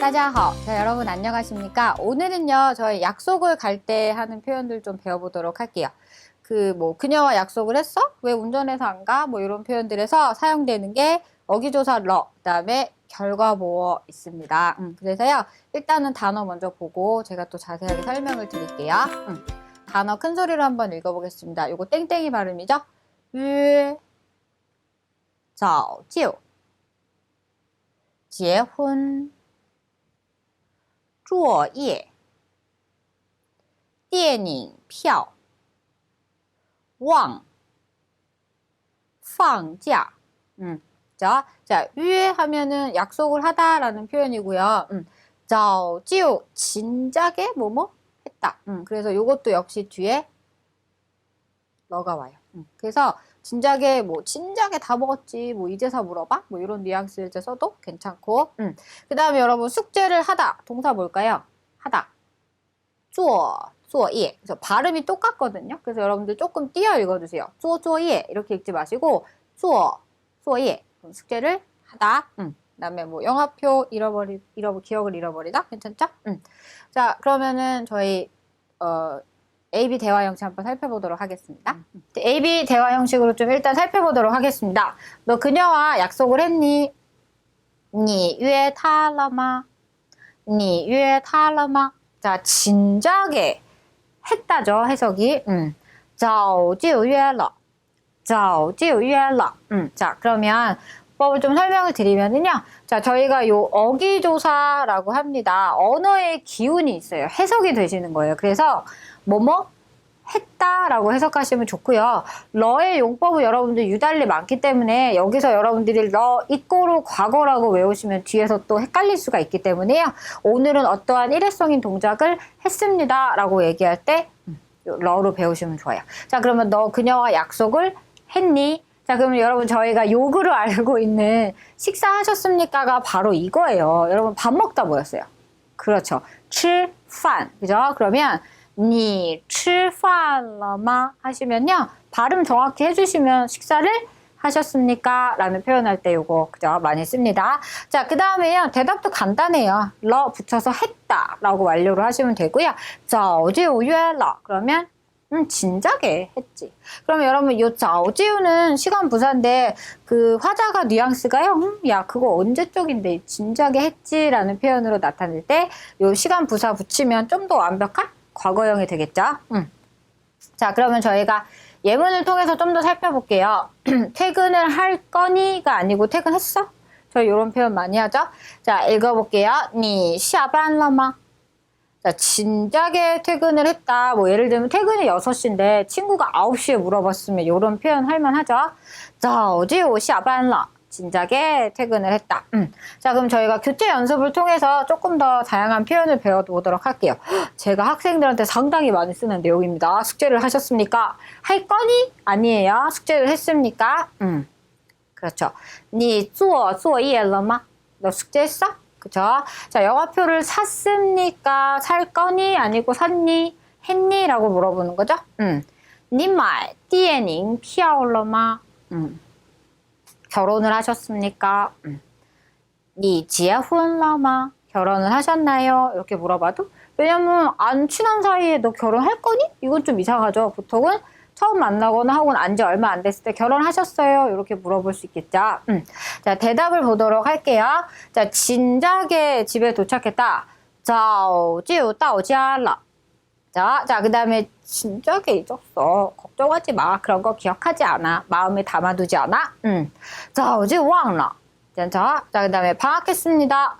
大家好. 자, 여러분 안녕하십니까? 오늘은요, 저희 약속을 갈 때 하는 표현들 좀 배워보도록 할게요. 그, 뭐, 그녀와 약속을 했어? 왜 운전해서 안 가? 뭐, 이런 표현들에서 사용되는 게 어기조사 러, 그 다음에 결과보어 있습니다. 음, 그래서요, 일단은 단어 먼저 보고 제가 또 자세하게 설명을 드릴게요. 음, 단어 큰 소리로 한번 읽어보겠습니다. 요거 땡땡이 발음이죠? 约,早就,结婚, 作业、电影票、忘、放假. 음. 자, 자, 约 하면은 약속을 하다라는 표현이고요. 음. 早就 진작에 뭐뭐 했다. 음. 그래서 요것도 역시 뒤에 너가 와요. 음. 그래서 진작에 뭐 진작에 다 먹었지 뭐 이제서 물어봐 뭐 이런 뉘앙스를 이제 써도 괜찮고 음. 그 다음에 여러분 숙제를 하다 동사 뭘까요? 하다 做作业 그래서 발음이 똑같거든요 그래서 여러분들 조금 띄어 읽어주세요 做作业 이렇게 읽지 마시고 做作业 그럼 숙제를 하다 음. 그 다음에 뭐 영화표 잃어버리 잃어 기억을 잃어버리다 괜찮죠? 음. 자 그러면은 저희 어 AB 대화 형식 한번 살펴보도록 하겠습니다. AB 대화 형식으로 좀 일단 살펴보도록 하겠습니다. 너 그녀와 약속을 했니? 你约她了吗?你约她了吗? 자, 진작에 했다죠, 해석이. 음. 早就约了.早就约了. 음. 자, 그러면 법을 좀 설명을 드리면은요. 자, 저희가 요 어기조사라고 합니다. 언어의 기운이 있어요. 해석이 되시는 거예요. 그래서 뭐뭐 했다라고 해석하시면 좋고요. 러의 용법은 여러분들 유달리 많기 때문에 여기서 여러분들이 러 이꼬로 과거라고 외우시면 뒤에서 또 헷갈릴 수가 있기 때문에요. 오늘은 어떠한 일회성인 동작을 했습니다라고 얘기할 때 음, 러로 배우시면 좋아요. 자, 그러면 너 그녀와 약속을 했니? 자, 그러면 여러분 저희가 요구로 알고 있는 식사하셨습니까가 바로 이거예요. 여러분 밥 먹다 뭐였어요? 그렇죠. 吃饭. 그죠? 그러면 니, 칠판러마 하시면요. 발음 정확히 해주시면 식사를 하셨습니까? 라는 표현할 때 요거, 그죠? 많이 씁니다. 자, 그 다음에요. 대답도 간단해요. 러 붙여서 했다. 라고 완료를 하시면 되고요. 자, 어제 오유러 그러면 음, 진작에 했지. 그럼 여러분, 요 자오지우는 시간 부사인데, 그 화자가 뉘앙스가요, 음, 야, 그거 언제 쪽인데, 진작에 했지라는 표현으로 나타낼 때, 요 시간 부사 붙이면 좀 더 완벽한 과거형이 되겠죠? 음. 자, 그러면 저희가 예문을 통해서 좀 더 살펴볼게요. 퇴근을 할 거니가 아니고 퇴근했어? 저희 이런 표현 많이 하죠? 자, 읽어볼게요. 니 샤반라마. 자, 진작에 퇴근을 했다. 뭐 예를 들면 퇴근이 6시인데 친구가 9시에 물어봤으면 이런 표현 할만하죠? 자, 어제 오시 아반라. 진작에 퇴근을 했다. 음. 자, 그럼 저희가 교체 연습을 통해서 조금 더 다양한 표현을 배워보도록 할게요. 제가 학생들한테 상당히 많이 쓰는 내용입니다. 숙제를 하셨습니까? 할 거니? 아니에요. 숙제를 했습니까? 음. 그렇죠. 你做作业了吗? 너 숙제했어? 그죠? 자, 영화표를 샀습니까? 살 거니? 아니고 샀니? 했니? 라고 물어보는 거죠? 음. 你买电影票了吗? 음. 결혼을 하셨습니까? 음. 이 지혜훈라마 결혼을 하셨나요? 이렇게 물어봐도 왜냐면 안 친한 사이에 너 결혼할 거니? 이건 좀 이상하죠. 보통은 처음 만나거나 하고는 안지 얼마 안 됐을 때 결혼하셨어요? 이렇게 물어볼 수 있겠죠. 음. 자, 대답을 보도록 할게요. 자, 진작에 집에 도착했다. 자오지우 따오지알라. 있죠. 자, 그 다음에 진작에 잊었어. 걱정하지 마. 그런 거 기억하지 않아. 마음에 담아두지 않아. 음. 자, 어제 왕라. 자, 자, 그 다음에 방학했습니다.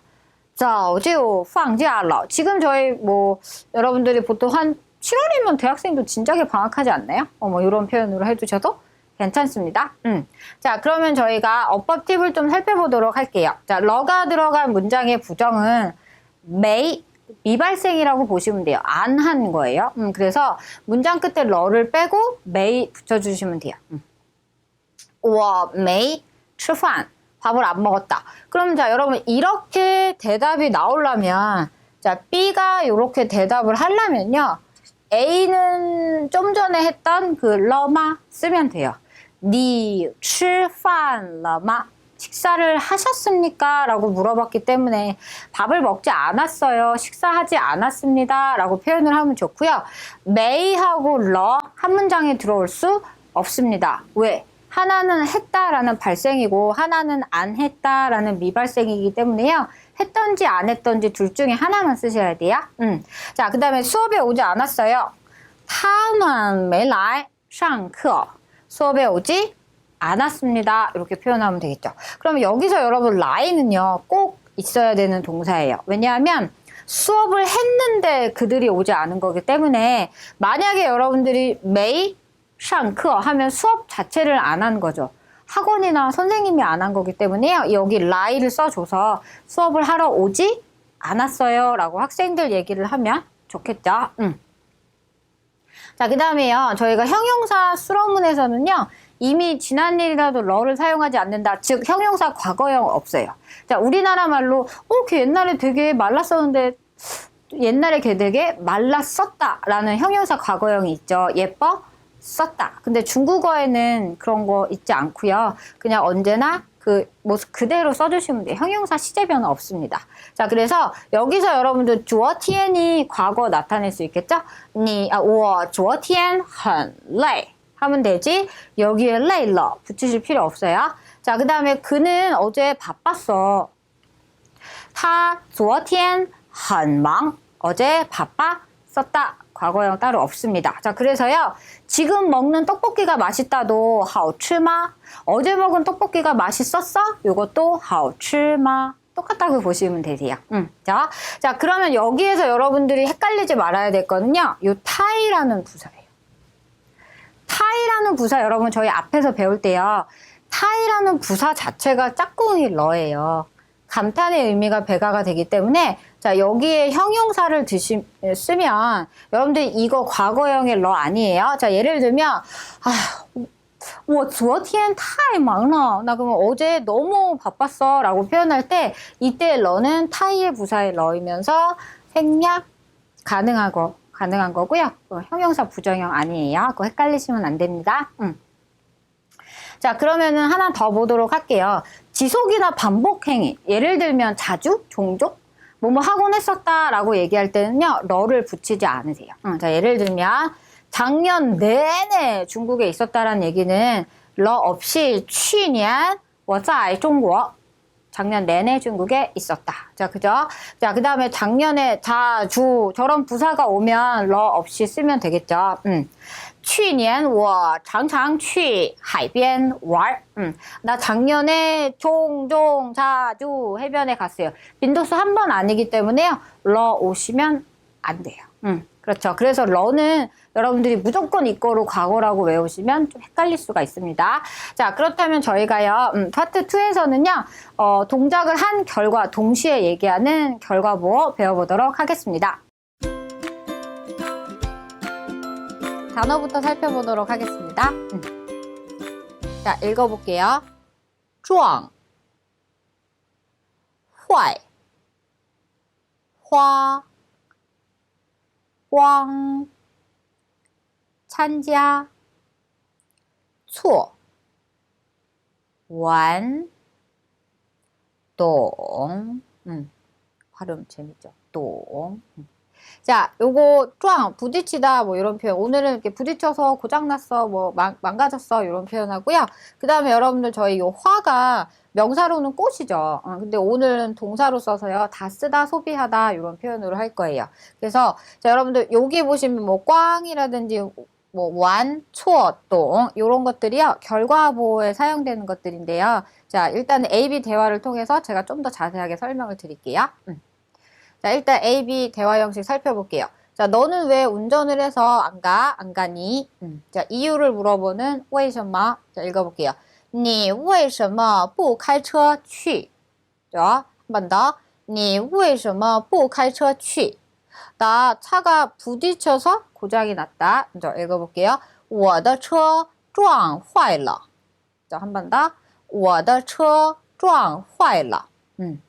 자, 어제 황지알라. 지금 저희 뭐, 여러분들이 보통 한 7월이면 대학생도 진작에 방학하지 않나요? 어, 뭐, 이런 표현으로 해주셔도 괜찮습니다. 음. 자, 그러면 저희가 어법 팁을 좀 살펴보도록 할게요. 자, 러가 들어간 문장의 부정은 may 미발생이라고 보시면 돼요. 안 한 거예요. 음, 그래서 문장 끝에 러를 빼고 may 붙여주시면 돼요. 음. 我没吃饭 밥을 안 먹었다. 그럼 자 여러분 이렇게 대답이 나오려면 자 B가 이렇게 대답을 하려면요 A는 좀 전에 했던 그 러마 쓰면 돼요. 你吃饭了吗? 식사를 하셨습니까? 라고 물어봤기 때문에 밥을 먹지 않았어요. 식사하지 않았습니다. 라고 표현을 하면 좋고요. may하고 러 한 문장에 들어올 수 없습니다. 왜? 하나는 했다라는 발생이고 하나는 안 했다라는 미발생이기 때문에요. 했던지 안 했던지 둘 중에 하나만 쓰셔야 돼요. 음. 자, 그 다음에 수업에 오지 않았어요. 他们没来上课. 수업에 오지 않았습니다. 이렇게 표현하면 되겠죠. 그러면 여기서 여러분 라인은요. 꼭 있어야 되는 동사예요. 왜냐하면 수업을 했는데 그들이 오지 않은 거기 때문에 만약에 여러분들이 may 上课 하면 수업 자체를 안 한 거죠. 학원이나 선생님이 안 한 거기 때문에요. 여기 lie를 써줘서 수업을 하러 오지 않았어요. 라고 학생들 얘기를 하면 좋겠죠. 음. 자, 그 다음에요. 저희가 형용사 수로문에서는요. 이미 지난 일이라도 러를 사용하지 않는다. 즉, 형용사 과거형 없어요. 자, 우리나라 말로, 어, 걔 옛날에 되게 말랐었는데, 옛날에 걔 되게 말랐었다. 라는 형용사 과거형이 있죠. 예뻐? 썼다. 근데 중국어에는 그런 거 있지 않고요. 그냥 언제나 그 모습 그대로 써주시면 돼요. 형용사 시제 변화 없습니다. 자, 그래서 여기서 여러분들 주어티엔이 과거 나타낼 수 있겠죠? 니, 아, 我昨天很累 하면 되지. 여기에 累了 붙이실 필요 없어요. 자, 그 다음에 그는 어제 바빴어. 他昨天很忙 어제 바빴었다. 과거형 따로 없습니다. 자, 그래서요. 지금 먹는 떡볶이가 맛있다도 好吃吗? 어제 먹은 떡볶이가 맛있었어? 요것도 好吃吗? 똑같다고 보시면 되세요. 음, 자, 자, 그러면 여기에서 여러분들이 헷갈리지 말아야 될 거는요. 요 타이라는 부사예요. 타이라는 부사 여러분 저희 앞에서 배울 때요. 타이라는 부사 자체가 짝꿍이 러예요. 감탄의 의미가 배가가 되기 때문에 자 여기에 형용사를 드시, 쓰면 여러분들 이거 과거형의 러 아니에요. 자 예를 들면 아, 我昨天太忙了. 나 그러면 어제 너무 바빴어 라고 표현할 때 이때 러는 타이의 부사의 러이면서 생략 가능하고 가능한 거고요. 그 형용사 부정형 아니에요. 그거 헷갈리시면 안 됩니다. 음. 자 그러면은 하나 더 보도록 할게요. 지속이나 반복 행위. 예를 들면 자주, 종종, 뭐뭐 하곤 했었다라고 얘기할 때는요. 러를 붙이지 않으세요. 음, 자 예를 들면 작년 내내 중국에 있었다라는 얘기는 러 없이 취년 워짜아이 종국 작년 내내 중국에 있었다. 자, 그죠? 자, 그 다음에 작년에 자주 저런 부사가 오면 러 없이 쓰면 되겠죠. 음. 去年我常常去海边玩. 음. 나 작년에 종종 자주 해변에 갔어요. 빈도수 한 번 아니기 때문에요. 러 오시면 안 돼요. 음. 그렇죠. 그래서 러는 여러분들이 무조건 이거로 과거라고 외우시면 좀 헷갈릴 수가 있습니다. 자, 그렇다면 저희가요, 음, 파트 2에서는요, 어, 동작을 한 결과, 동시에 얘기하는 결과보 배워보도록 하겠습니다. 단어부터 살펴보도록 하겠습니다. 음. 자, 읽어볼게요. 撞,坏,花,光, 参加,错,玩,懂, 음, 발음 재밌죠? 懂. 음. 자, 요거 쫙 부딪히다 뭐 이런 표현. 오늘은 이렇게 부딪혀서 고장났어, 뭐 망, 망가졌어 이런 표현하고요. 그 다음에 여러분들 저희 요 화가 명사로는 꽃이죠. 어, 근데 오늘은 동사로 써서요. 다 쓰다, 소비하다 이런 표현으로 할 거예요. 그래서 자, 여러분들 여기 보시면 뭐 꽝이라든지 뭐 완, 초, 동 이런 것들이요. 결과보에 사용되는 것들인데요. 자, 일단 A, B 대화를 통해서 제가 좀 더 자세하게 설명을 드릴게요. 음. 자, 일단 A, B 대화 형식 살펴볼게요. 자, 너는 왜 운전을 해서 안 가? 안 가니? 음. 자, 이유를 물어보는 为什么? 자, 읽어볼게요. 你为什么不开车去? 자, 한 번 더. 你为什么不开车去? 나 차가 부딪혀서 고장이 났다. 자, 읽어볼게요. 我的车撞坏了. 자, 한 번 더. 我的车撞坏了. 음.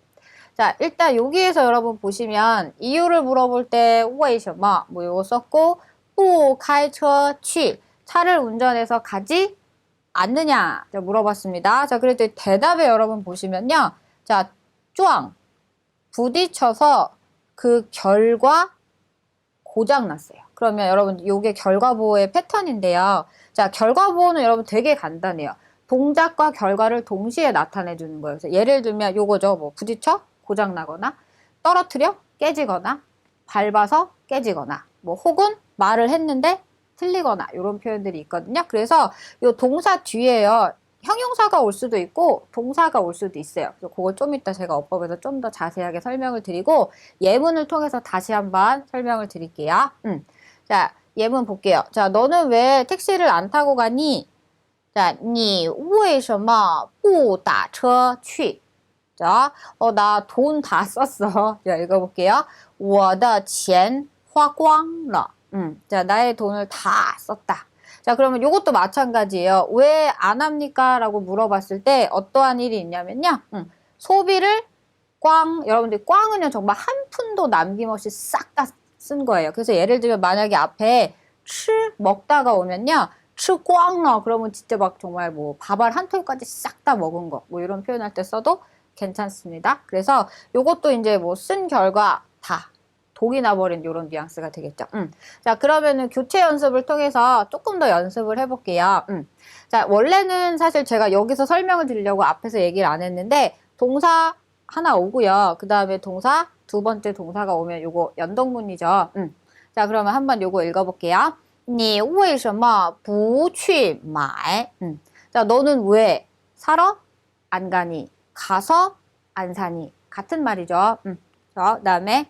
자, 일단 여기에서 여러분 보시면 이유를 물어볼 때 왜什么뭐 이거 썼고 不开车去 차를 운전해서 가지 않느냐 자, 물어봤습니다. 자, 그랬더니 대답에 여러분 보시면요. 자, 쭈앙 부딪혀서 그 결과 고장 났어요. 그러면 여러분 요게 결과 보호의 패턴인데요. 자, 결과 보호는 여러분 되게 간단해요. 동작과 결과를 동시에 나타내 주는 거예요. 그래서 예를 들면 요거죠. 뭐 부딪혀 고장 나거나 떨어뜨려 깨지거나 밟아서 깨지거나 뭐 혹은 말을 했는데 틀리거나 이런 표현들이 있거든요. 그래서 요 동사 뒤에요. 형용사가 올 수도 있고 동사가 올 수도 있어요. 그래서 그걸 좀 이따 제가 어법에서 좀 더 자세하게 설명을 드리고 예문을 통해서 다시 한번 설명을 드릴게요. 음. 자, 예문 볼게요. 자, 너는 왜 택시를 안 타고 가니? 자, 你为什么不打车去? 자, 어, 나 돈 다 썼어. 자, 읽어볼게요. 我的钱花光了. 음, 자, 나의 돈을 다 썼다. 자, 그러면 이것도 마찬가지예요. 왜 안 합니까? 라고 물어봤을 때 어떠한 일이 있냐면요. 음, 소비를 꽝, 여러분들 꽝은요, 정말 한 푼도 남김없이 싹 다 쓴 거예요. 그래서 예를 들면 만약에 앞에 치 먹다가 오면요. 치光 러 그러면 진짜 막 정말 뭐 밥알 한 톨까지 싹 다 먹은 거. 뭐 이런 표현할 때 써도 괜찮습니다. 그래서 요것도 이제 뭐 쓴 결과 다 독이 나버린 이런 뉘앙스가 되겠죠. 음. 자, 그러면은 교체 연습을 통해서 조금 더 연습을 해볼게요. 음. 자, 원래는 사실 제가 여기서 설명을 드리려고 앞에서 얘기를 안 했는데, 동사 하나 오고요. 그 다음에 동사, 두 번째 동사가 오면 요거 연동문이죠. 음. 자, 그러면 한번 요거 읽어볼게요. 你为什么不去买? 음. 자, 너는 왜 사러 안 가니? 가서 안 사니? 같은 말이죠. 음. 자, 그다음에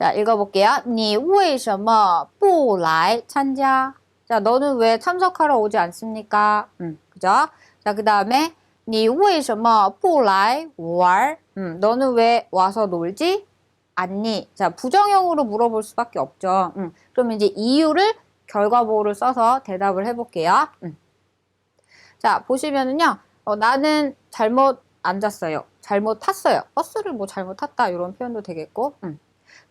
자, 읽어볼게요. 你为什么不来参加? 자, 너는 왜 참석하러 오지 않습니까? 음, 그죠? 자, 그 다음에 你为什么不来玩? 음, 너는 왜 와서 놀지 않니? 자, 부정형으로 물어볼 수밖에 없죠. 음, 그럼 이제 이유를 결과 보호를 써서 대답을 해볼게요. 음. 자, 보시면은요, 어, 나는 잘못 앉았어요. 잘못 탔어요. 버스를 뭐 잘못 탔다 이런 표현도 되겠고. 음.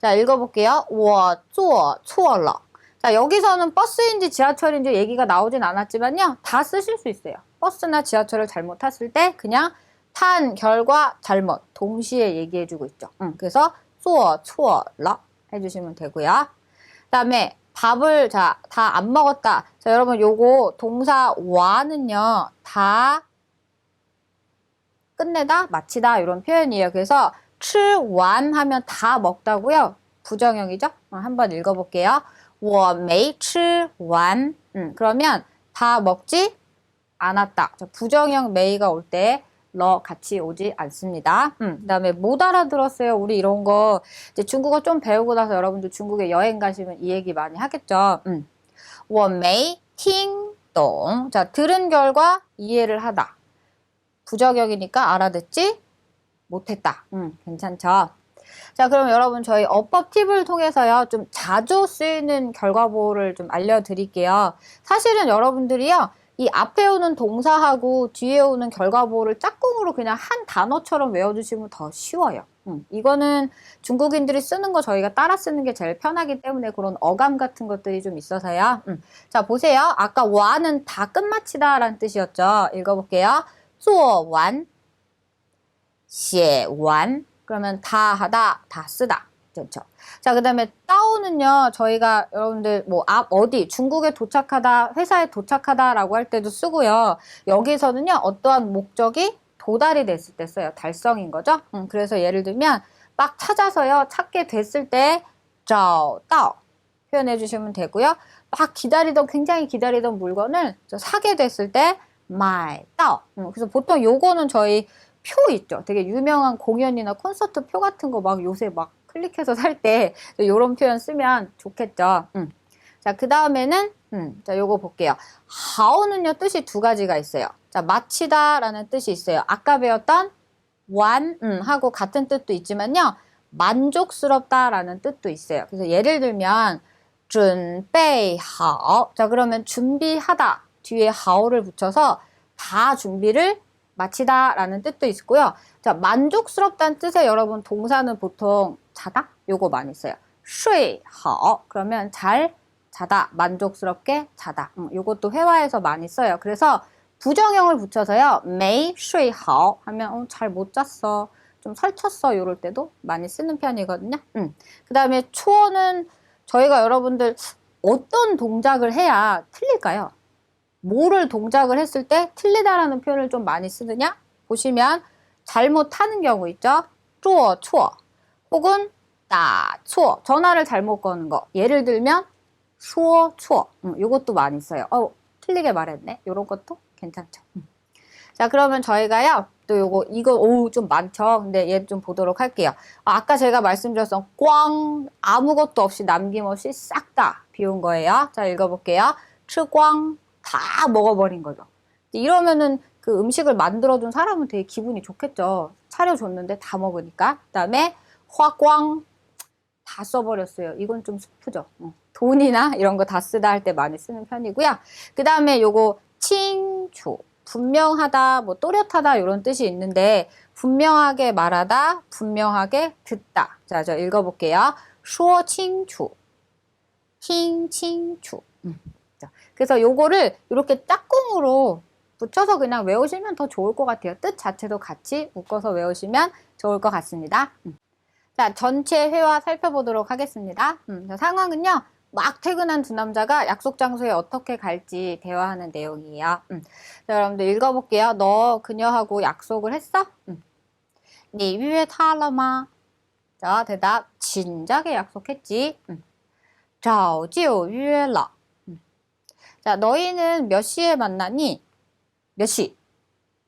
자, 읽어볼게요. 我坐错了. 자, 여기서는 버스인지 지하철인지 얘기가 나오진 않았지만요. 다 쓰실 수 있어요. 버스나 지하철을 잘못 탔을 때 그냥 탄 결과 잘못 동시에 얘기해주고 있죠. 음, 그래서 做错了 해주시면 되고요. 그 다음에 밥을 자 다 안 먹었다. 자 여러분 요거 동사 와는요 다 끝내다 마치다 이런 표현이에요. 그래서 吃完 하면 다 먹다고요. 부정형이죠. 어, 한번 읽어볼게요. 我没吃完. 음, 그러면 다 먹지 않았다. 자, 부정형 메이가 올 때 러 같이 오지 않습니다. 음, 그다음에 못 알아들었어요. 우리 이런 거 이제 중국어 좀 배우고 나서 여러분들 중국에 여행 가시면 이 얘기 많이 하겠죠. 음. 我没听懂. 자, 들은 결과 이해를 하다. 부정형이니까 알아듣지 못했다. 음, 괜찮죠? 자, 그럼 여러분 저희 어법 팁을 통해서요. 좀 자주 쓰이는 결과 보호를 좀 알려드릴게요. 사실은 여러분들이요. 이 앞에 오는 동사하고 뒤에 오는 결과 보호를 짝꿍으로 그냥 한 단어처럼 외워주시면 더 쉬워요. 음, 이거는 중국인들이 쓰는 거 저희가 따라 쓰는 게 제일 편하기 때문에 그런 어감 같은 것들이 좀 있어서요. 음, 자, 보세요. 아까 와는 다 끝마치다 라는 뜻이었죠. 읽어볼게요. 做完写完 그러면 다 하다, 다 쓰다. 그렇죠. 자, 그 다음에 따오는요, 저희가 여러분들 뭐 앞 어디 중국에 도착하다, 회사에 도착하다라고 할 때도 쓰고요. 여기서는요, 어떠한 목적이 도달이 됐을 때 써요. 달성인 거죠. 음, 그래서 예를 들면 막 찾아서요, 찾게 됐을 때, 找到 표현해 주시면 되고요. 막 기다리던, 굉장히 기다리던 물건을 사게 됐을 때, 买到 음, 그래서 보통 요거는 저희 표 있죠. 되게 유명한 공연이나 콘서트 표 같은 거 막 요새 막 클릭해서 살 때 이런 표현 쓰면 좋겠죠. 음. 자, 그 다음에는 음, 자, 요거 볼게요. 하오는요 뜻이 두 가지가 있어요. 자, 마치다라는 뜻이 있어요. 아까 배웠던 완 음, 하고 같은 뜻도 있지만요. 만족스럽다라는 뜻도 있어요. 그래서 예를 들면 准备好. 자, 그러면 준비하다 뒤에 하오를 붙여서 다 준비를 마치다 라는 뜻도 있고요. 자, 만족스럽다는 뜻의 여러분 동사는 보통 자다? 요거 많이 써요. 睡好 그러면 잘 자다, 만족스럽게 자다. 음, 요것도 회화에서 많이 써요. 그래서 부정형을 붙여서요. 没睡好 하면 어, 잘 못 잤어. 좀 설쳤어. 이럴 때도 많이 쓰는 편이거든요. 음. 그 다음에 추어는 저희가 여러분들 어떤 동작을 해야 틀릴까요? 뭐를 동작을 했을 때 틀리다라는 표현을 좀 많이 쓰느냐? 보시면 잘못하는 경우 있죠? 쪼어, 추어 혹은 따, 추어 전화를 잘못 거는 거. 예를 들면 수어, 추어. 음, 이것도 많이 써요. 어, 틀리게 말했네. 이런 것도 괜찮죠. 음. 자 그러면 저희가요 또 요거 이거 오우 좀 많죠? 근데 얘 좀 보도록 할게요. 아, 까 제가 말씀드렸던 꽝 아무것도 없이 남김없이 싹 다 비운 거예요. 자 읽어볼게요. 추광 다 먹어버린 거죠. 이러면은 그 음식을 만들어준 사람은 되게 기분이 좋겠죠. 차려줬는데 다 먹으니까. 그 다음에 화광 다 써버렸어요. 이건 좀 슬프죠. 어. 돈이나 이런 거 다 쓰다 할 때 많이 쓰는 편이고요. 그 다음에 요거 칭추 분명하다, 뭐 또렷하다 이런 뜻이 있는데 분명하게 말하다, 분명하게 듣다. 자, 저 읽어볼게요. 说清楚, 听清楚. 음. 자, 그래서 요거를 이렇게 짝꿍으로 붙여서 그냥 외우시면 더 좋을 것 같아요. 뜻 자체도 같이 묶어서 외우시면 좋을 것 같습니다. 음. 자, 전체 회화 살펴보도록 하겠습니다. 음, 자, 상황은요. 막 퇴근한 두 남자가 약속 장소에 어떻게 갈지 대화하는 내용이에요. 음. 자, 여러분들 읽어볼게요. 너 그녀하고 약속을 했어? 음. 你约她了吗? 자, 대답. 진작에 약속했지. 음. 早就约了. 음. 자, 너희는 몇 시에 만나니? 몇 시?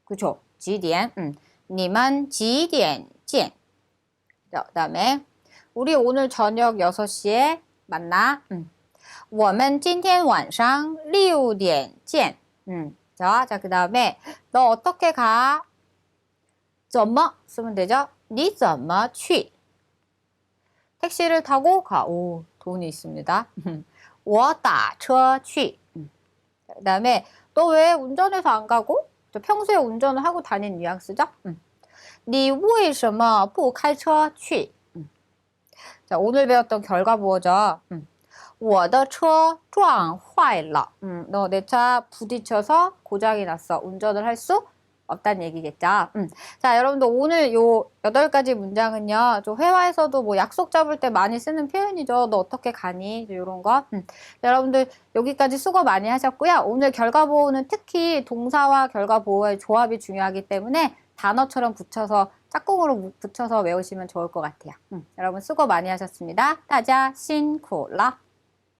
그쵸? 几点? 음. 你们几点见? 자, 그다음에 우리 오늘 저녁 6시에 만나. 음. 我们今天晚上六点见. 음. 자, 자, 그다음에 너 어떻게 가? 怎么 쓰면 되죠? 你怎么去? 택시를 타고 가. 오, 돈이 있습니다. 我打车去. 음. 자, 그다음에 너 왜 운전해서 안 가고? 저 평소에 운전을 하고 다니는 뉘앙스죠? 음. 你为什么不开车去? 음. 자, 오늘 배웠던 결과 부어죠. 음. 我的车撞坏了. 음, 너 내 차 부딪혀서 고장이 났어. 운전을 할 수 없다는 얘기겠죠. 음. 자, 여러분들 오늘 요 여덟 가지 문장은요. 좀 회화에서도 뭐 약속 잡을 때 많이 쓰는 표현이죠. 너 어떻게 가니? 이런 거. 음. 여러분들 여기까지 수고 많이 하셨고요. 오늘 결과 보호는 특히 동사와 결과 보호의 조합이 중요하기 때문에 단어처럼 붙여서 짝꿍으로 붙여서 외우시면 좋을 것 같아요. 음. 여러분 수고 많이 하셨습니다. 따자 신쿠라